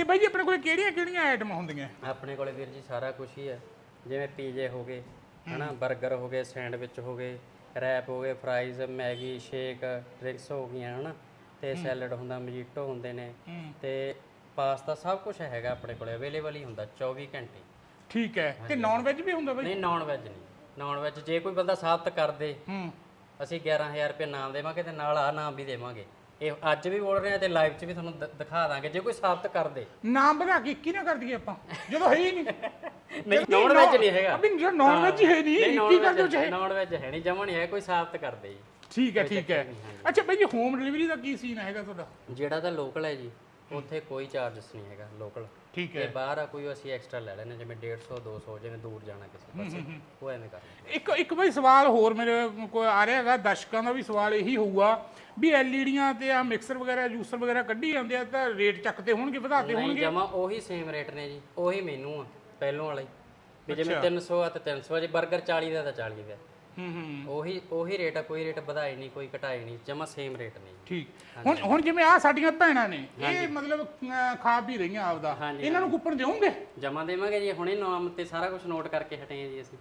ਤੇ ਬਾਈ ਜੀ ਆਪਣੇ ਕੋਲ ਕਿਹੜੀਆਂ ਕਿਹੜੀਆਂ ਆਈਟਮਾਂ ਹੁੰਦੀਆਂ? ਆਪਣੇ ਕੋਲੇ ਵੀਰ ਜੀ ਸਾਰਾ ਕੁਝ ਹੀ ਹੈ ਜਿਵੇਂ ਪੀਜੇ ਹੋ ਗਏ ਹਨਾ 버ਗਰ ਹੋ ਗਏ ਸੈਂਡਵਿਚ ਹੋ ਗਏ ਰੈਪ ਹੋ ਗਏ ਫਰਾਈਜ਼ ਮੈਗੀ ਸ਼ੇਕ ਡਰਿੰਕਸ ਹੋ ਗਈਆਂ ਹਨਾ। ਤੇ ਸੈਲਡ ਹੁੰਦਾ ਮਜੀਟੋ ਹੁੰਦੇ ਨੇ। ਤੇ ਪਾਸਤਾ ਸਭ ਕੁਝ ਹੈਗਾ ਆਪਣੇ ਕੋਲੇ ਅਵੇਲੇਬਲ ਹੀ ਹੁੰਦਾ 24 ਘੰਟੇ। ਠੀਕ ਹੈ। ਤੇ ਨਾਨ ਵੈਜ ਵੀ ਹੁੰਦਾ ਬਾਈ? ਨਹੀਂ ਨਾਨ ਵੈਜ ਨਹੀਂ। ਨਾਨ ਵੈਜ ਜੇ ਕੋਈ ਬੰਦਾ ਸਾਬਤ ਕਰ ਦੇ ਹੂੰ। ਅਸੀਂ 11000 ਰੁਪਏ ਨਾਮ ਦੇਵਾਂਗੇ ਤੇ ਨਾਲ ਆ ਨਾਮ ਵੀ ਦੇਵਾਂਗੇ। ਇਹ ਅੱਜ ਵੀ ਬੋਲ ਰਹੇ ਆ ਤੇ ਲਾਈਵ 'ਚ ਵੀ ਤੁਹਾਨੂੰ ਦ- ਦਿਖਾ ਦਾਂਗੇ ਜੇ ਕੋਈ ਸਾਬਤ ਕਰ ਦੇ। ਨਾਮ ਵਧਾ ਕੇ ਕੀ ਨਾ ਕਰ ਦਈਏ ਆਪਾਂ ਜਦੋਂ ਹੈ ਹੀ ਨਹੀਂ। ਨਹੀਂ ਨਾਨ ਵੈਜ ਨਹੀਂ ਹੈਗਾ। ਅਬੇ ਜੋ ਨਾਨ ਵੈਜ ਹੀ ਹੈ। ਨਹੀਂ ਕੀ ਕਰ ਦਿਓ ਚਾਹੇ। ਨਾਨ ਵੈਜ ਹੈ ਨਹੀਂ ਜਮਾ ਨਹੀਂ ਹੈ ਕੋਈ ਸਾਬਤ ਕਰ ਦੇ। ਜੀ ਠੀਕ ਹੈ ਠੀਕ ਹੈ। ਅੱਛਾ ਬਾਈ ਜੀ ਹੋਮ ਡਿਲੀਵਰੀ ਦਾ ਕੀ ਸੀਨ ਹੈਗਾ ਤੁਹਾਡਾ? ਜਿਹੜਾ ਤਾਂ ਲੋਕਲ ਹੈ ਜੀ। ਉੱਥੇ ਕੋਈ ਚਾਰਜਸ ਨਹੀਂ ਹੈਗਾ ਲੋਕਲ ਠੀਕ ਤੇ ਬਾਹਰ ਆ ਕੋਈ ਅਸੀਂ ਐਕਸਟਰਾ ਲੈ ਲੈਣੇ ਜਿਵੇਂ 150 200 ਜਿਵੇਂ ਦੂਰ ਜਾਣਾ ਕਿਸੇ ਪਾਸੇ ਉਹ ਐਵੇਂ ਕਰ ਲੈਂਦੇ। ਇੱਕ ਇੱਕ ਬਈ ਸਵਾਲ ਹੋਰ ਮੇਰੇ ਕੋਲ ਆ ਰਿਹਾ ਹੈਗਾ ਦਰਸ਼ਕਾਂ ਦਾ ਵੀ ਸਵਾਲ ਇਹੀ ਹੋਊਗਾ ਵੀ ਐਲਈਡੀਆਂ ਤੇ ਆ ਮਿਕਸਰ ਵਗੈਰਾ ਜੂਸਰ ਵਗੈਰਾ ਕੱਢੀ ਜਾਂਦੇ ਆ ਤਾਂ ਰੇਟ ਚੱਕਦੇ ਹੋਣਗੇ ਵਧਾਤੇ ਨਹੀਂ ਹੋਣਗੇ? ਜਮਾ ਉਹੀ ਸੇਮ ਰੇਟ ਨੇ ਜੀ ਉਹੀ ਮੈਨੂੰ ਆ ਪਹਿਲੋਂ ਵਾਲੇ ਵੀ ਜਿਵੇਂ 300 ਆ ਤੇ 300 ਆ ਜੇ 버ਗਰ 40 ਦਾ ਤਾਂ 40 ਦਾ। ਹੂੰ ਹੂੰ। ਉਹੀ ਉਹੀ ਰੇਟ ਆ ਕੋਈ ਰੇਟ ਵਧਾਈ ਨਹੀਂ ਕੋਈ ਘਟਾਈ ਨਹੀਂ ਜਮਾ ਸੇਮ ਰੇਟ ਨੇ ਜੀ। ਠੀਕ ਹੁਣ ਹੁਣ ਜਿਵੇਂ ਆ ਸਾਡੀਆਂ ਭੈਣਾਂ ਨੇ ਇਹ ਮਤਲਬ ਅਹ, ਖਾ ਪੀ ਰਹੀਆਂ ਆਪਦਾ। ਹਾਂਜੀ, ਇਹਨਾਂ ਨੂੰ ਕੁੱਪਣ ਦਿਓਗੇ ਜਮਾ ਦੇਵਾਂਗੇ ਜੀ ਹੁਣੇ ਨਾਮ ਤੇ ਸਾਰਾ ਕੁਝ ਨੋਟ ਕਰਕੇ ਹਟੇ ਆ ਜੀ ਅਸੀਂ।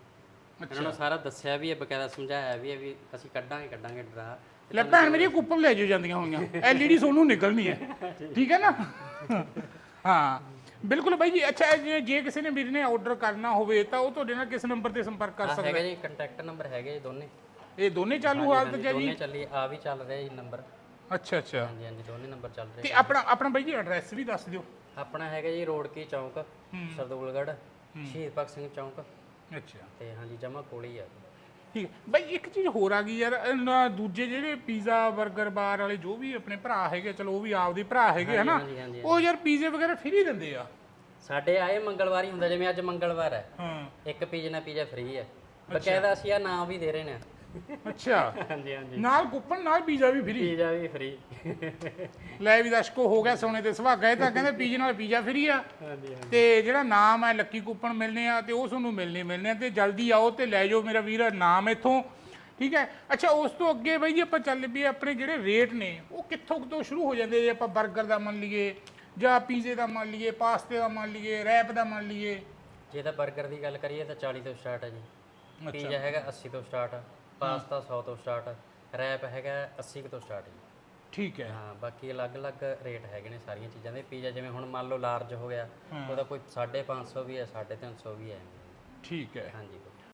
ਇਹਨਾਂ ਨੂੰ ਸਾਰਾ ਦੱਸਿਆ ਵੀ ਹੈ ਬਕਾਇਦਾ ਸਮਝਾਇਆ ਵੀ ਹੈ ਵੀ ਅਸੀਂ ਕੱਢਾਂਗੇ ਕੱਢਾਂਗੇ ਡਰਾ। ਲੈ ਭੈਣ ਮੇਰੀ ਕੁੱਪਣ ਲੈ ਜਾਓ ਜਾਂਦੀਆਂ ਹੋਈਆਂ। ਐਲਈਡੀ ਸੋਨੂੰ ਨਿਕਲਣੀ ਹੈ। ਠੀਕ ਹੈ ਨਾ? ਹਾਂ। ਬਿਲਕੁਲ ਬਾਈ ਜੀ ਅੱਛਾ ਜੇ ਜੇ ਕਿਸੇ ਨੇ ਵੀਰ ਨੇ ਆਰਡਰ ਕਰਨਾ ਹੋਵੇ ਤਾਂ ਉਹ ਤੁਹਾਡੇ ਨਾਲ ਕਿਸ ਨੰਬਰ ਤੇ ਸੰਪਰਕ ਕਰ ਆਹ ਸਕਦਾ? ਹੈਗਾ ਜੀ ਕੰਟੈਕਟ ਨੰਬਰ ਹੈਗੇ ਜੀ ਦੋਨੇ। ਇਹ ਦੋਨੇ ਚਾਲੂ ਹਾਲਤ 'ਚ ਹੈ ਜੀ? ਦੋਨੇ ਚੱਲੀ ਆ ਵੀ ਚੱਲ ਰਿਹਾ ਜੀ ਨੰਬਰ। ਅੱਛਾ ਅੱਛਾ। ਹਾਂਜੀ ਹਾਂਜੀ ਦੋਨੇ ਨੰਬਰ ਚੱਲ ਰਹੇ ਤੇ ਆਪਣਾ ਆਪਣਾ ਬਾਈ ਜੀ ਐਡਰੈਸ ਵੀ ਦੱਸ ਦਿਓ। ਆਪਣਾ ਹੈਗਾ ਜੀ ਰੋਡ ਕੀ ਚੌਂਕ ਸਰਦੂਲਗੜ੍ਹ ਸ਼ਹੀਦ ਭਗਤ ਸਿੰਘ ਚੌਂਕ। ਅੱਛਾ। ਤੇ ਹਾਂਜੀ ਜਮਾ ਕੋਲ ਹੀ ਆ। ਠੀਕ ਹੈ। ਬਾਈ ਇੱਕ ਚੀਜ਼ ਹੋਰ ਆ ਗਈ ਯਾਰ ਅਹ ਨਾ ਦੂਜੇ ਜਿਹੜੇ ਪੀਜ਼ਾ 버ਗਰ ਬਾਰ ਵਾਲੇ ਜੋ ਵੀ ਆਪਣੇ ਭਰਾ ਹੈਗੇ ਚਲੋ ਉਹ ਵੀ ਆਪਦੇ ਭਰਾ ਹੈਗੇ ਹਨਾ? ਹਾਂਜੀ ਹਾਂਜੀ ਉਹ ਯਾਰ ਪੀਜ਼ੇ ਵਗੈਰਾ ਫ੍ਰੀ ਦਿੰਦੇ ਆ। ਸਾਡੇ ਆਏ ਮੰਗਲਵਾਰ ਹੀ ਹੁੰਦਾ ਜਿਵੇਂ ਅੱਜ ਮੰਗਲਵਾਰ ਹੈ। ਹਾਂ। ਇੱਕ ਪੀਜ਼ਾ ਨਾਲ ਪੀਜ਼ਾ ਫ੍ਰੀ ਹੈ। ਬਕਾਇਦਾ ਅਸੀਂ ਆ ਨਾਮ ਵੀ ਦੇ ਰਹੇ ਨੇ। ਅੱਛਾ। ਹਾਂਜੀ ਹਾਂਜੀ। ਨਾਲ ਕੁੱਪਨ ਨਾਲ ਪੀਜ਼ਾ ਵੀ ਫ੍ਰੀ ਪੀਜ਼ਾ ਵੀ ਫ੍ਰੀ ਲੈ ਵੀ ਦਰਸ਼ਕੋ ਹੋ ਗਿਆ ਸੋਨੇ ਤੇ ਸੁਹਾਗਾ। ਇਹ ਤਾਂ ਕਹਿੰਦੇ ਪੀਜ਼ੇ ਨਾਲ ਪੀਜ਼ਾ ਫ੍ਰੀ ਆ। ਹਾਂਜੀ ਹਾਂਜੀ। ਤੇ ਜਿਹੜਾ ਨਾਮ ਹੈ ਲੱਕੀ ਕੂਪਨ ਮਿਲਨੇ ਆ ਤੇ ਉਹ ਤੁਹਾਨੂੰ ਮਿਲਨੇ ਮਿਲਨੇ ਆ। ਤੇ ਜਲਦੀ ਆਓ ਤੇ ਲੈ ਜਾਓ ਮੇਰਾ ਵੀਰ ਨਾਮ ਇੱਥੋਂ। ਠੀਕ ਹੈ? ਅੱਛਾ ਉਸ ਤੋਂ ਅੱਗੇ ਬਾਈ ਜੀ ਆਪਾਂ ਚੱਲ ਪਈਏ ਆਪਣੇ ਜਿਹੜੇ ਰੇਟ ਨੇ ਉਹ ਕਿੱਥੋਂ ਤੋਂ ਸ਼ੁਰੂ ਹੋ ਜਾਂਦੇ ਜੇ ਆਪਾਂ 버ਗਰ ਦਾ ਮੰਨ ਲਈਏ ਜਾਂ ਪੀਜ਼ੇ ਦਾ ਮੰਨ ਲਈਏ ਪਾਸਤੇ ਦਾ ਮੰਨ ਲਈਏ ਰੈਪ ਦਾ ਮੰਨ ਲਈਏ। ਜੇ ਤਾਂ 버ਗਰ ਦੀ ਗੱਲ ਕਰੀਏ ਤਾਂ 40 ਤੋਂ ਸਟਾਰਟ ਹੈ ਜੀ। ਪੀਜ਼ਾ ਹੈਗਾ 80 ਤੋਂ ਸਟਾਰਟ ਪਾਸਤਾ 100 ਤੋਂ ਸਟਾਰਟ ਰੈਪ ਹੈਗਾ 80 ਕੁ ਤੋਂ ਸਟਾਰਟ ਜੀ। ਠੀਕ ਹੈ। ਹਾਂ ਬਾਕੀ ਅਲੱਗ-ਅਲੱਗ ਰੇਟ ਹੈਗੇ ਨੇ ਸਾਰੀਆਂ ਚੀਜ਼ਾਂ ਦੇ। ਪੀਜ਼ਾ ਜਿਵੇਂ ਹੁਣ ਮੰਨ ਲਓ ਲਾਰਜ ਹੋ ਗਿਆ ਉਹਦਾ ਕੋਈ 550 ਵੀ ਹੈ 350 ਵੀ ਹੈ। ਠੀਕ ਹੈ। ਹਾਂਜੀ।